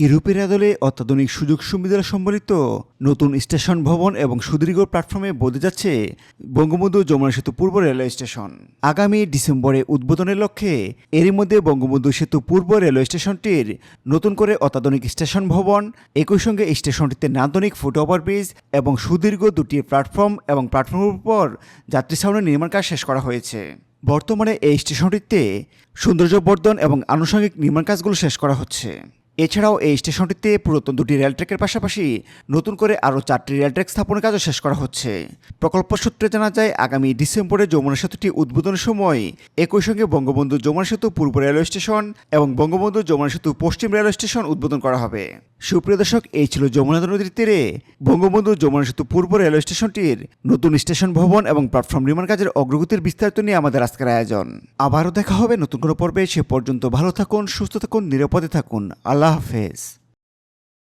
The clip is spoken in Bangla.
ইউরোপের আদলে অত্যাধুনিক সুযোগ সুবিধা সম্বলিত নতুন স্টেশন ভবন এবং সুদীর্ঘ প্ল্যাটফর্মে বোঝা যাচ্ছে বঙ্গবন্ধু যমুনা সেতু পূর্ব রেলওয়ে স্টেশন। আগামী ডিসেম্বরে উদ্বোধনের লক্ষ্যে এরই মধ্যে বঙ্গবন্ধু সেতু পূর্ব রেলওয়ে স্টেশনটির নতুন করে অত্যাধুনিক স্টেশন ভবন, একই সঙ্গে স্টেশনটিতে নান্দনিক ফুট ওভারব্রিজ এবং সুদীর্ঘ দুটি প্ল্যাটফর্ম এবং প্ল্যাটফর্মের উপর যাত্রী ছাউনি নির্মাণ কাজ শেষ করা হয়েছে। বর্তমানে এই স্টেশনটিতে সৌন্দর্যবর্ধন এবং আনুষঙ্গিক নির্মাণ কাজগুলো শেষ করা হচ্ছে। এছাড়াও এই স্টেশনটিতে পুরাতন দুটি রেল ট্র্যাকের পাশাপাশি নতুন করে আরও চারটি রেল ট্র্যাক স্থাপনের কাজও শেষ করা হচ্ছে। প্রকল্প সূত্রে জানা যায়, আগামী ডিসেম্বরে যমুনা সেতুটি উদ্বোধনের সময় একই সঙ্গে বঙ্গবন্ধু যমুনা সেতু পূর্ব রেলওয়ে স্টেশন এবং বঙ্গবন্ধু যমুনা সেতু পশ্চিম রেলওয়ে স্টেশন উদ্বোধন করা হবে। সুপ্রিয় দর্শক, এই ছিল যমুনা নদীর তীরে বঙ্গবন্ধু যমুনা সেতু পূর্ব রেলওয়ে স্টেশনটির নতুন স্টেশন ভবন এবং প্ল্যাটফর্ম নির্মাণ কাজের অগ্রগতির বিস্তারিত নিয়ে আমাদের আজকের আয়োজন। আবারও দেখা হবে নতুন কোনো পর্বে। সে পর্যন্ত ভালো থাকুন, সুস্থ থাকুন, নিরাপদে থাকুন। আল্লাহ হাফেজ।